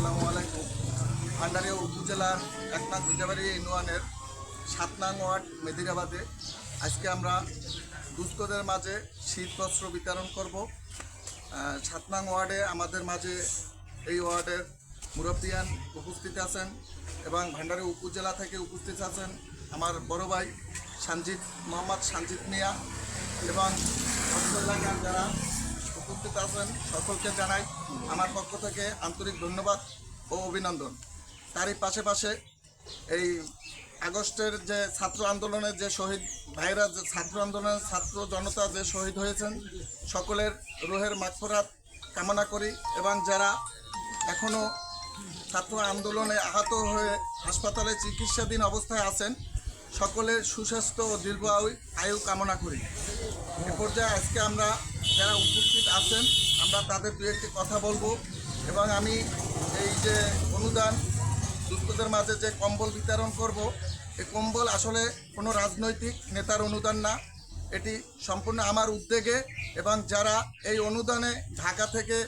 আসসালামু আলাইকুম। ভান্ডারিয়া উপজেলার এক নং ভিটাবাড়ি ইউনিয়নের সাত নং ওয়ার্ড মেদিরাবাদে আজকে আমরা দুস্থদের মাঝে শীত বস্ত্র বিতরণ করব। সাত নং ওয়ার্ডে আমাদের মাঝে এই ওয়ার্ডের মুরব্বিয়ান উপস্থিত আছেন এবং ভান্ডারি উপজেলা থেকে উপস্থিত আছেন আমার বড় ভাই সঞ্জিত মোহাম্মদ সঞ্জিত মিয়া এবং যারা উপস্থিত আছেন সকলকে জানাই আমার পক্ষ থেকে আন্তরিক ধন্যবাদ ও অভিনন্দন। তারই পাশে পাশে এই আগস্টের যে ছাত্র আন্দোলনের যে শহীদ ভাইরা, যে ছাত্র আন্দোলনের ছাত্র জনতা যে শহীদ হয়েছেন, সকলের রোহের মাগফরাত কামনা করি এবং যারা এখনও ছাত্র আন্দোলনে আহত হয়ে হাসপাতালে চিকিৎসাধীন অবস্থায় আছেন, সকলের সুস্বাস্থ্য ও দীর্ঘ আয়ু আয়ু কামনা করি। এ পর্যায়ে আজকে আমরা যারা উপস্থিত আছেন, আমরা তাদের দু একটি কথা বলব এবং আমি এই যে অনুদান, দুস্থদের মাঝে যে কম্বল বিতরণ করব, এই কম্বল আসলে কোনো রাজনৈতিক নেতার অনুদান না। এটি সম্পূর্ণ আমার উদ্যোগে এবং যারা এই অনুদানে ঢাকা থেকে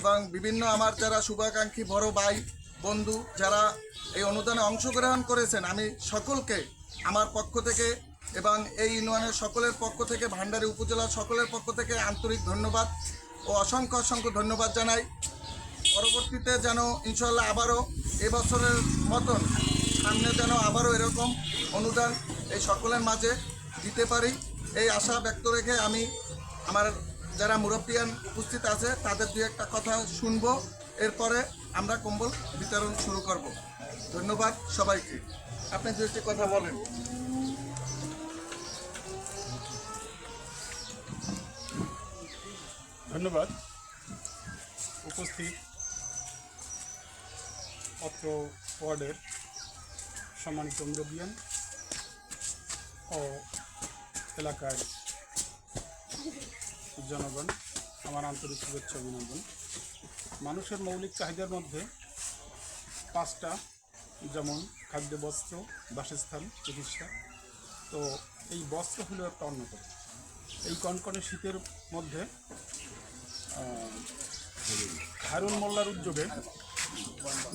এবং বিভিন্ন আমার যারা শুভাকাঙ্ক্ষী বড় ভাই, বন্ধু, যারা এই অনুদানে অংশগ্রহণ করেছেন, আমি সকলকে আমার পক্ষ থেকে এবং এই ইউনিয়নের সকলের পক্ষ থেকে, ভান্ডারী উপজেলার সকলের পক্ষ থেকে আন্তরিক ধন্যবাদ ও অসংখ্য অসংখ্য ধন্যবাদ জানাই। পরবর্তীতে যেন ইনশাল্লাহ আবারও এবছরের মতন সামনে যেন আবারও এরকম অনুদান এই সকলের মাঝে দিতে পারি। এই আশা ব্যক্ত রেখে আমি আমার যারা মুরব্বিয়ান উপস্থিত আছে, তাদের দু একটা কথা শুনব। এরপরে আমরা কম্বল বিতরণ শুরু করব। ধন্যবাদ সবাইকে। আপনি দু একটি কথা বলেন। ধন্যবাদ। উপস্থিত অত্র ওয়ার্ডের সম্মানিত মুরব্বিয়ান ও এলাকার জনগণ, আমার আন্তরিক শুভেচ্ছা অভিনন্দন। মানুষের মৌলিক চাহিদার মধ্যে পাঁচটা, যেমন খাদ্য, বস্ত্র, বাসস্থান, চিকিৎসা। তো এই বস্ত্র হলো একটা অন্যতম। এই কনকনে শীতের মধ্যে হারুন মোল্লার উদ্যোগে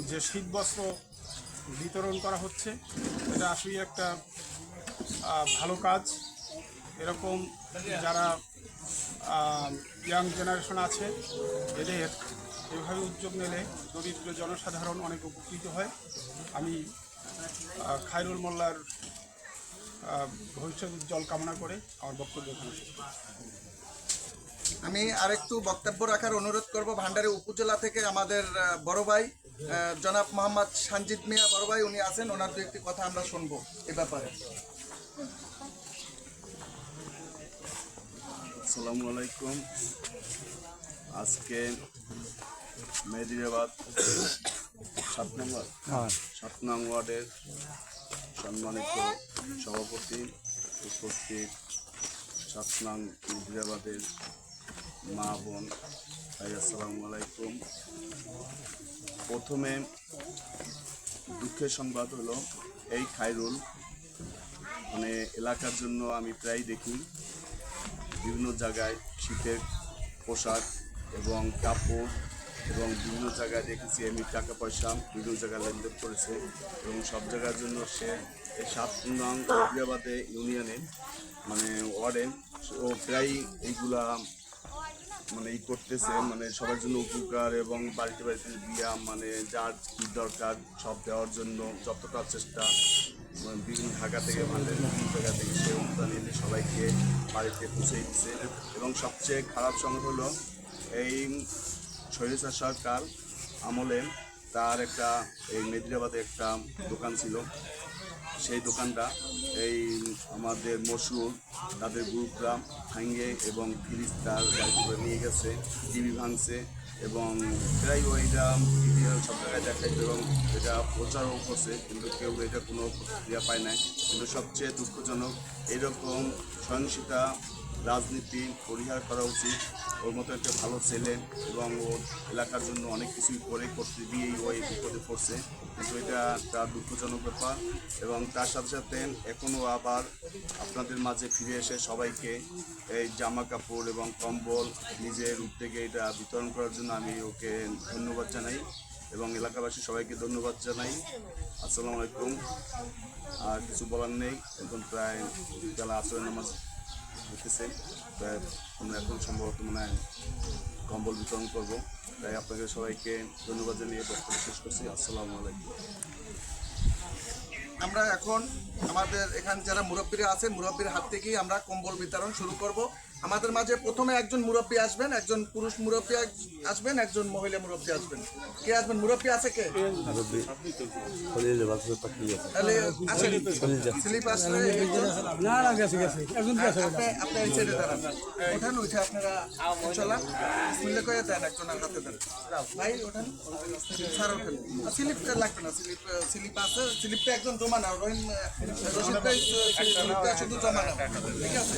যে শীত বস্ত্র বিতরণ করা হচ্ছে, এটা আসলেই একটা ভালো কাজ এরকম যারা ইয়াং জেনারেশন আছে, এদের এভাবে উদ্যোগ নিলে দরিদ্র জনসাধারণ অনেক উপকৃত হয় আমি খায়রুল মোল্লার ভবিষ্যৎ উজ্জ্বল কামনা করে আমার বক্তব্য। আমি আরেকটু বক্তব্য রাখার অনুরোধ করব। ভান্ডারী উপজেলা থেকে আমাদের বড় ভাই জনাব মোহাম্মদ সানজিদ মিয়া বড় ভাই উনি আছেন। ওনার দু একটি কথা আমরা শুনব এ ব্যাপারে। আসসালামু আলাইকুম। আজকে মেদিরাবাদ সাত নম্বর সাত নং ওয়ার্ডের সম্মানিত সভাপতি উপস্থিত সাত নং মেদিরাবাদের মা বোন, ভাই, আসসালামু আলাইকুম। প্রথমে দুঃখের সংবাদ হলো, এই খাইরুল মানে এলাকার জন্য আমি প্রায় দেখি বিভিন্ন জায়গায় শীতের পোশাক এবং কাপড় এবং বিভিন্ন জায়গায় দেখেছি এমনি টাকা পয়সা বিভিন্ন জায়গায় লেনদেন করেছে এবং সব জায়গার জন্য সে এই সাত নং ইউনিয়নে মানে ওয়ার্ডেন ও প্রায় এইগুলা মানে ই করতেছে মানে সবার জন্য উপকার এবং বাড়িতে বাড়িতে দিয়া মানে যার কী দরকার সব দেওয়ার জন্য যতটা চেষ্টা। মানে বিভিন্ন ঢাকা থেকে মানে বিভিন্ন জায়গা থেকে সে অনুদান এনে সবাইকে বাড়িতে পৌঁছে দিচ্ছে। এবং সবচেয়ে খারাপ সময় হলো, এই শৈলেশা সরকার আমলে তার একটা, এই মেদিরাবাদে একটা দোকান ছিল। সেই দোকানটা, এই আমাদের মশুর তাদের গ্রুপরা ভাঙে এবং ফ্রিজ তার গাড়িগুলো নিয়ে গেছে, টিভি ভাঙছে এবং প্রায় ওইটা সব জায়গায় দেখাইছে এবং এটা প্রচারও করছে, কিন্তু কেউ এটা কোনো প্রতিক্রিয়া পায় নাই। কিন্তু সবচেয়ে দুঃখজনক, এরকম সহিংসতা রাজনীতি, পরিহার করা উচিত। ওর মতো একটা ভালো ছেলে এবং ওর এলাকার জন্য অনেক কিছুই করে, করতে দিয়েই ও এই বিপদে পড়ছে। কিন্তু এটা একটা দুঃখজনক ব্যাপার এবং তার সাথে সাথে এখনও আবার আপনাদের মাঝে ফিরে এসে সবাইকে এই জামা কাপড় এবং কম্বল নিজের উদ্যোগে এটা বিতরণ করার জন্য আমি ওকে ধন্যবাদ জানাই এবং এলাকাবাসী সবাইকে ধন্যবাদ জানাই। আসসালামু আলাইকুম। আর কিছু বলার নেই। এখন প্রায় বেলা আসরের নামাজ তাই আমরা এখন সম্ভবত মনে হয় কম্বল বিতরণ করব। তাই আপনাকে সবাইকে ধন্যবাদ জানিয়ে বক্তব্য শেষ করছি। আসসালামু আলাইকুম। আমরা এখন আমাদের এখানে যারা মুরব্বীরা আছেন, মুরব্বীর হাত থেকেই আমরা কম্বল বিতরণ শুরু করব। আমাদের মাঝে প্রথমে একজন মুরব্বী আসবেন একজন পুরুষ মুরব্বী আসবেন একজন মহিলা মুরব্বী আসবেন। কে আসবেন? মুরব্বী আছে কে? একজন না রহিম শুধু জমা নাও। ঠিক আছে?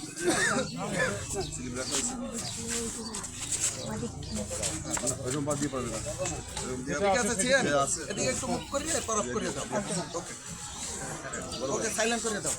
ওকে সাইলেন্ট করে দাও